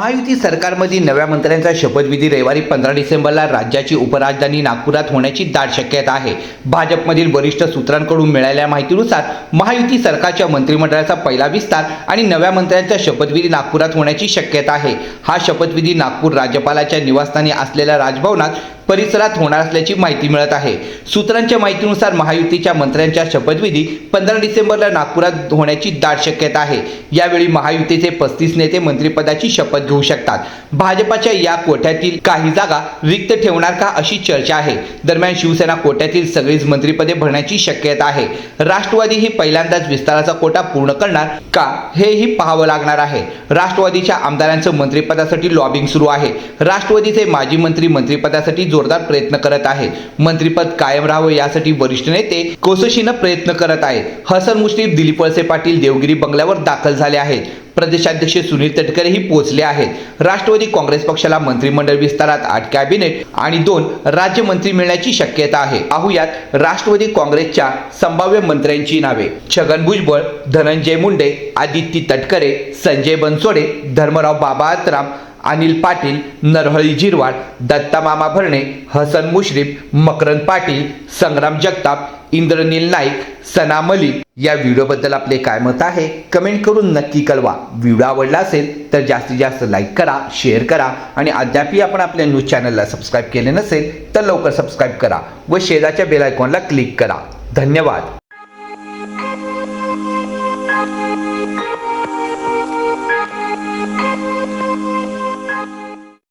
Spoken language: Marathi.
महायुती सरकारमधील नव्या मंत्र्यांचा शपथविधी रविवारी पंधरा डिसेंबरला राज्याची उपराजधानी नागपुरात होण्याची दाट शक्यता आहे. भाजपमधील वरिष्ठ सूत्रांकडून मिळालेल्या माहितीनुसार महायुती सरकारच्या मंत्रिमंडळाचा पहिला विस्तार आणि नव्या मंत्र्यांचा शपथविधी नागपुरात होण्याची शक्यता आहे. हा शपथविधी नागपूर राज्यपालाच्या निवासस्थानी असलेल्या राजभवनात परिसरात होणार असल्याची माहिती मिळत आहे. सूत्रांच्या माहितीनुसार महायुतीच्या मंत्र्यांच्या शपथविधी पंधरा डिसेंबरला नागपुरात होण्याची दाट शक्यता आहे. यावेळी महायुतीचे पस्तीस नेते मंत्रिपदाची शपथ घेऊ शकतात. भाजपाच्या या कोट्यातील काही जागा रिक्त ठेवणार का अशी चर्चा आहे. दरम्यान शिवसेना कोट्यातील सगळीच मंत्रिपदे भरण्याची शक्यता आहे. राष्ट्रवादी ही पहिल्यांदाच विस्ताराचा कोटा पूर्ण करणार का हेही पाहावं लागणार आहे. राष्ट्रवादीच्या आमदारांचं मंत्रिपदासाठी लॉबिंग सुरू आहे. राष्ट्रवादीचे माजी मंत्री मंत्रिपदासाठी जोरदार प्रयत्न करत आहे. मंत्रिपद कायम राहावं यासाठी वरिष्ठ नेते कोसशीनं प्रयत्न करत आहेत. हसन मुश्रीफ दिलीप वळसे पाटील देवगिरी बंगल्यावर दाखल झाले आहेत. प्रदेशाध्यक्ष सुनील तटकरेही पोहोचले आहेत. राष्ट्रवादी काँग्रेस पक्षाला मंत्रिमंडळ विस्तारात आठ कॅबिनेट आणि दोन राज्यमंत्री मिळण्याची शक्यता आहे. पाहुयात राष्ट्रवादी काँग्रेसच्या संभाव्य मंत्र्यांची नावे. छगन भुजबळ धनंजय मुंडे आदित्य तटकरे संजय बनसोडे धर्मराव बाबा आत्राम अनिल पाटील नरहळी जिरवाड दत्ता मामा भरणे हसन मुश्रीफ मकरंद पाटील संग्राम जगताप इंद्रनील नाईक सना मलिक या व्हिडिओबद्दल आपले काय मत आहे कमेंट करून नक्की कळवा. व्हिडिओ आवडला असेल तर जास्तीत जास्त लाईक करा शेअर करा आणि अद्यापही आपण आपल्या न्यूज चॅनलला सबस्क्राईब केले नसेल तर लवकर सबस्क्राईब करा व शेजारच्या बेल आयकॉनला क्लिक करा. धन्यवाद.